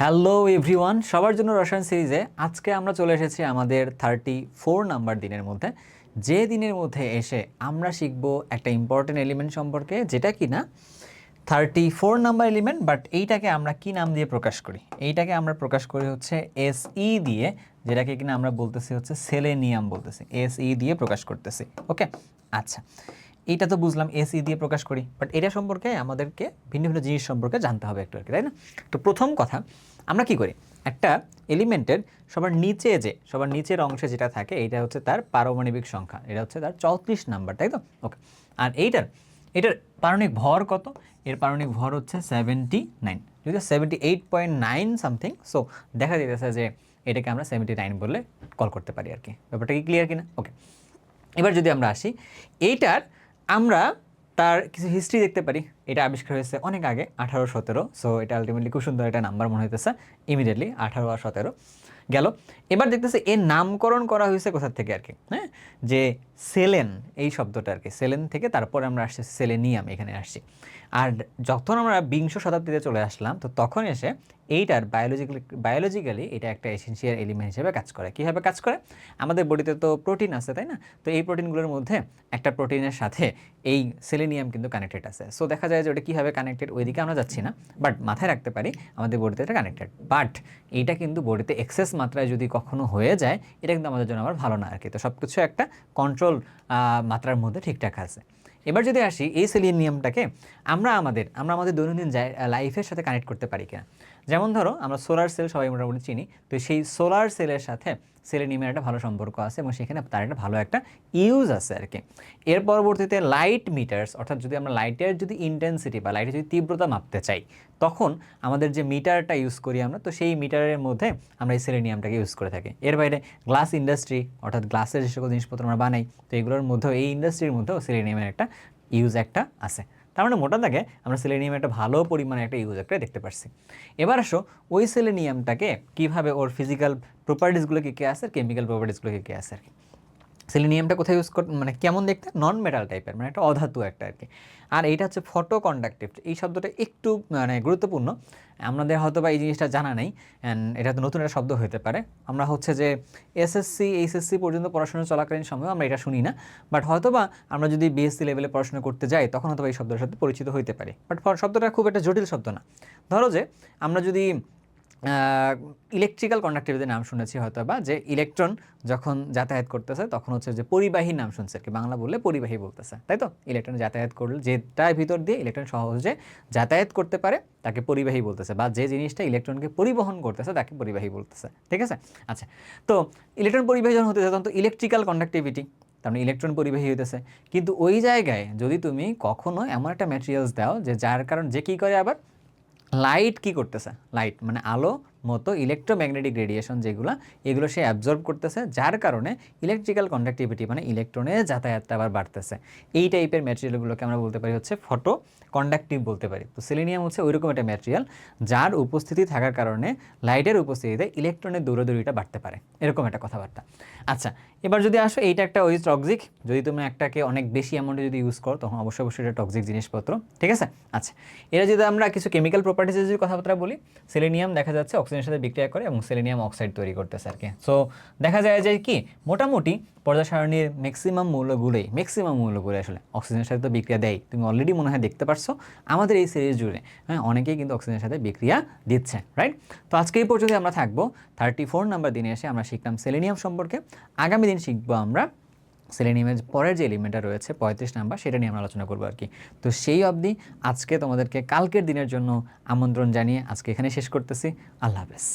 Hello everyone সবার জন্য রসায়ন সিরিজে আজকে আমরা চলে এসেছি আমাদের থার্টি ফোর নাম্বার দিনের মধ্যে। যে দিনের মধ্যে এসে আমরা শিখব একটা ইম্পর্টেন্ট এলিমেন্ট সম্পর্কে, যেটা কি না? Thirty four number element but এইটাকে আমরা কি নাম দিয়ে প্রকাশ করি? এইটাকে আমরা প্রকাশ করি হচ্ছে এস ই দিয়ে, যেটাকে কিনা আমরা বলতেছি হচ্ছে সেলেনিয়াম বলতেছি। এস ই দিয়ে প্রকাশ করতেছি। ওকে আচ্ছা। এইটা তো বুঝলাম এসি দিয়ে প্রকাশ করি বাট এটা সম্পর্কে আমাদেরকে ভিন্ন ভিন্ন জিনিস সম্পর্কে জানতে হবে একটু আর কি, তাই না? তো প্রথম কথা, আমরা কি করি? একটা এলিমেন্টের সবার নিচে যে, সবার নিচের অংশে যেটা থাকে এটা হচ্ছে তার পারমাণবিক সংখ্যা, এটা হচ্ছে তার চৌত্রিশ নাম্বার, তাই তো? ওকে আর এইটার, এটার পারমাণবিক ভর কত? এর পারমাণবিক ভর হচ্ছে সেভেন্টি নাইন যদি seventy eight point nine something so দেখা যেতেছে যে এটাকে আমরা সেভেন্টি নাইন বলে কল করতে পারি আর কি, ব্যাপারটা কি ক্লিয়ার কিনা? ওকে এবার যদি আমরা আসি, এইটার আমরা তার কিছু হিস্ট্রি দেখতে পারি। এটা আবিষ্কার হয়েছে অনেক আগে, আঠারো সতেরো। সো এটা আলটিমেটলি খুব সুন্দর একটা নাম্বার মনে হইতেছে। ইমিডিয়েটলি আঠারো আর সতেরো গেল। এবার দেখতেছে এর নামকরণ করা হয়েছে কোথা থেকে আর কি? হ্যাঁ? যে সেলেন, এই শব্দটা আর কি। সেলেন থেকে তারপরে আমরা আসছি, সেলেনিয়াম, এখানে আসছি। আর যখন আমরা বিংশ শতাব্দীতে চলে আসলাম, তো তখন এসে এইটার বায়োলজিক্যালি বায়োলজিক্যালি এটা একটা এসেন্সিয়াল এলিমেন্ট হিসেবে কাজ করে। কীভাবে কাজ করে? আমাদের বডিতে তো প্রোটিন আছে, তাই না? তো এই প্রোটিনগুলোর মধ্যে একটা প্রোটিনের সাথে এই সেলেনিয়াম কিন্তু কানেক্টেড আছে। সো দেখা যায় যে ওটা কীভাবে কানেক্টেড ওইদিকে আমরা যাচ্ছি না বাট মাথায় রাখতে পারি আমাদের বডিতে এটা কানেক্টেড বাট এইটা কিন্তু বডিতে এক্সেস মাত্রায় যদি কখনো হয়ে যায়, এটা কিন্তু আমাদের জন্য আবার ভালো না আর কি। তো সব কিছু একটা কন্ট্রোল মাত্রার মধ্যে ঠিকঠাক আছে। এবার যদি আসি এই সেলিনিয়ামটাকে আমরা আমাদের আমরা আমাদের দৈনন্দিন লাইফের সাথে কানেক্ট করতে পারি কিনা? যেমন ধরো, আমরা সোলার সেল সবাই মোটামুটি চিনি, তো সেই সোলার সেলের সাথে সেলেনিয়ামের একটা ভালো সম্পর্ক আছে এবং সেখানে তার একটা ভালো একটা ইউজ আছে আর কি। এর পরবর্তীতে লাইট মিটার্স অর্থাৎ যদি আমরা লাইটের যদি ইন্টেন্সিটি বা লাইটের যদি তীব্রতা মাপতে চাই, তখন আমাদের যে মিটারটা ইউজ করি আমরা, তো সেই মিটারের মধ্যে আমরা এই সেলেনিয়ামটাকে ইউজ করে থাকি। এর বাইরে গ্লাস ইন্ডাস্ট্রি অর্থাৎ গ্লাসের যে সকল জিনিসপত্র আমরা বানাই, তো এগুলোর মধ্যেও, এই ইন্ডাস্ট্রির মধ্যেও সেলেনিয়ামের একটা ইউজ একটা আছে। তার মানে মোটা আমরা সেলেনিয়াম একটা ভালো পরিমাণে একটা ইউজ একটা দেখতে পাচ্ছি এবার আসো, ওই সেলেনিয়ামটাকে কীভাবে ওর ফিজিক্যাল প্রপার্টিসগুলো কী কী আছে আর কেমিক্যাল প্রপার্টিসগুলো কী কী আছে আর কি? সেলেনিয়ামটা কোথায় ইউজ কর মানে কেমন দেখতে? নন মেটাল টাইপের মানে একটা অধাতু একটা আর কি। আর এইটা হচ্ছে ফটো কন্ডাক্টিভ এই শব্দটা একটু মানে গুরুত্বপূর্ণ। আমাদের হয়তো বা এই জিনিসটা জানা নেই অ্যান্ড এটা তো নতুন একটা শব্দ হতে পারে। আমরা হচ্ছে যে এসএসসি এইচএসসি পর্যন্ত পড়াশোনা চলাকালীন সময় আমরা এটা শুনি না। বাট হয়তো বা আমরা যদি বিএসসি লেভেলে পড়াশোনা করতে যাই, তখন হয়তো এই শব্দের সাথে পরিচিত হইতে পারে। বাট শব্দটা খুব একটা জটিল শব্দ না। ধরো যে, আমরা যদি ইলেকট্রিক্যাল কন্ডাক্টিভিটির নাম শুনেছি হয়তো বা যে ইলেকট্রন যখন যাতায়াত করতেছে, তখন হচ্ছে যে পরিবাহী নাম শুনছে আর কি বাংলা বললে পরিবাহী বলতেছে, তাই তো? ইলেকট্রন যাতায়াত করলে যেটার ভিতর দিয়ে ইলেকট্রন সহজে যাতায়াত করতে পারে, তাকে পরিবাহী বলতেছে, বা যে জিনিসটা ইলেকট্রনকে পরিবহন করতেছে, তাকে পরিবাহী বলতেছে, ঠিক আছে? আচ্ছা তো ইলেকট্রন পরিবাহী যখন হতেছে তখন তো ইলেকট্রিক্যাল কন্ডাক্টিভিটি তার মানে ইলেকট্রন পরিবাহী হইতেছে, কিন্তু ওই জায়গায় যদি তুমি কখনো এমন একটা ম্যাটেরিয়ালস দাও, যে যার কারণ যে কী করে আবার? লাইট কি করতেছে? লাইট মানে আলো মতো ইলেকট্রোম্যাগনেটিক রেডিয়েশন যেগুলো এগুলো সে অ্যাবজর্ব করতেছে, যার কারণে ইলেকট্রিক্যাল কন্ডাক্টিভিটি মানে ইলেকট্রনের যাতায়াতটা আবার বাড়তেছে। এই টাইপের ম্যাটেরিয়ালগুলোকে আমরা বলতে পারি হচ্ছে ফটো কন্ডাক্টিভ বলতে পারি। তো সিলিনিয়াম হচ্ছে ওইরকম একটা ম্যাটেরিয়াল যার উপস্থিতি থাকার কারণে লাইটের উপস্থিতিতে ইলেকট্রনের দৌড়াদৌড়িটা বাড়তে পারে। এরকম একটা কথাবার্তা। আচ্ছা এবার যদি আসো এইটা একটা ওই টক্সিক যদি তুমি একটাকে অনেক বেশি অ্যামাউন্টে যদি ইউজ করো, তখন অবশ্যই অবশ্যই এটা টক্সিক জিনিসপত্র। ঠিক আছে? আচ্ছা এরা যদি আমরা কিছু কেমিক্যাল প্রপার্টিসের যদি কথাবার্তা বলি সেলেনিয়াম দেখা যাচ্ছে অক্সিজেনের সাথে বিক্রিয়া করে এবং সেলেনিয়াম অক্সাইড তৈরি করতেছে আর কি। সো দেখা যায় যে কি, মোটামুটি পর্যা সারণীর ম্যাক্সিমাম মূল্যগুলোই ম্যাক্সিমাম মূল্যগুলো আসলে অক্সিজেনের সাথে তো বিক্রিয়া দেয়। তুমি অলরেডি মনে হয় দেখতে পারছ, আমাদের এই সিরিজ জুড়ে হ্যাঁ অনেকেই কিন্তু অক্সিজেনের সাথে বিক্রিয়া দিচ্ছে রাইট তো আজকে এই পর্যন্ত আমরা থাকব। থার্টি ফোর নাম্বার দিনে এসে আমরা শিখলাম সেলেনিয়াম সম্পর্কে। আগামী দিন শিখব আমরা সেলেনিয়ামের পরের যে এলিমেন্টটা রয়েছে, পঁয়ত্রিশ নাম্বার, সেটা নিয়ে আমরা আলোচনা করব আর কি। তো সেই অবধি আজকে তোমাদেরকে কালকের দিনের জন্য আমন্ত্রণ জানিয়ে আজকে এখানে শেষ করতেছি। আল্লাহ হাফেজ।